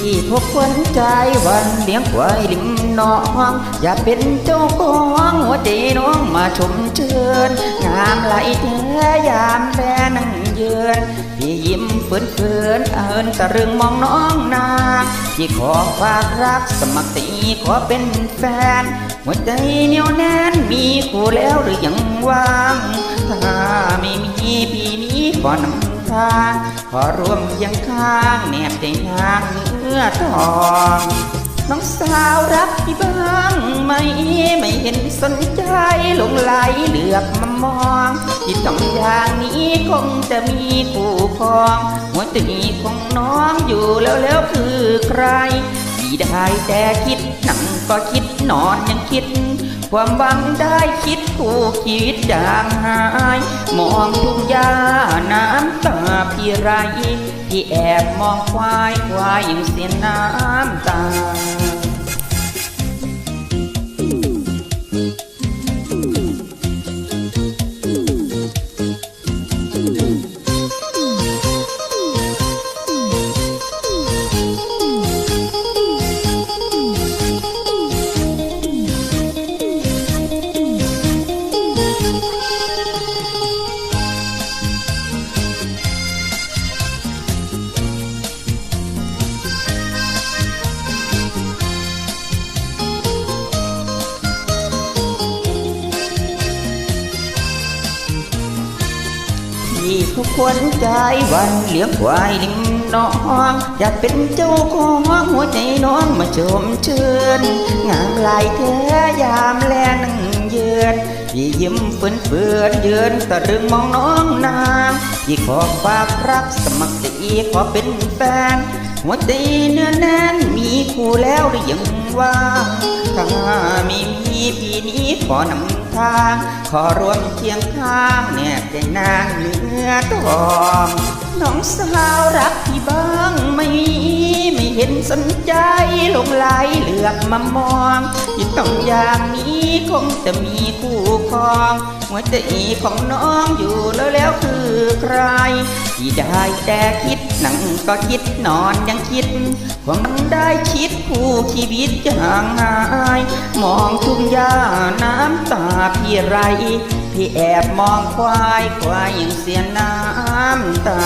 ที่พบควันใจวันเลี้ยงควายลิงน้องอย่าเป็นเจ้าของหัวใจน้องมาชมเชิญงามไหลแท้ยามแลนั่งเยือนพี่ยิ้มเฟื่อนเฟื่อนเอินตะรึงมองน้องนางพี่ขอฝากรักสมัครตีขอเป็นแฟน หัวใจเหนียวแน่นมีคู่แล้วหรือยังว่างถ้าไม่มีพี่นี้ขอนำ ทางขอร่วมเคียังข้างแนบใจนางเนื้อทองน้องสาวรักพี่บ้างไหมไม่เห็นสนใจหลงไหลเหลือบมามองที่ต้องอย่างนี้คงจะมีคู่ครอง หัวใจของน้องอยู่แล้วแล้วคือใครพี่ได้แต่คิดนั่งก็คิดนอนยังคิด ความหวังได้คิดคู่ชีวิตจางหาย มองทุ่งหญ้าน้ำตาพี่ ไรพี่แอบมองควายควายอยู่เสียน้ำต ที่เขาคนใจวันเลี้ยงควายลิงน้องอยากเป็นเจ้าของหัวใจน้องมาชมเชิญงามลายแท้ยามแลนั่งเยือนพี่ยิ้มเฟื่นเฟือนเยือนตะดึงมองน้องนางพี่ขอฝากรักสมัครใจขอเป็นแฟน หัวใจเนื้อแน่นมีคู่แล้วหรือยังว่าถ้าไม่มีพี่นี้ขอนำทาง ขอร่วมเคียงข้างแนบใจนางเนื้อทองน้องสาวรักพี่บ้างไหมไม่เห็นสนใจหลงไหลเหลือบมามองที่ต้องอย่างนี้คงจะมีคู่ครองหัวใจของน้องอยู่แล้วแล้วคือใครที่ได้แต่คิด นั่งก็คิดนอนยังคิดความมันได้คิดผู้ชีวิตจะห่างหาย มองทุ่งหญ้าน้ำตาพี่ไร พี่แอบมองควายควายยังเสียน้ำตา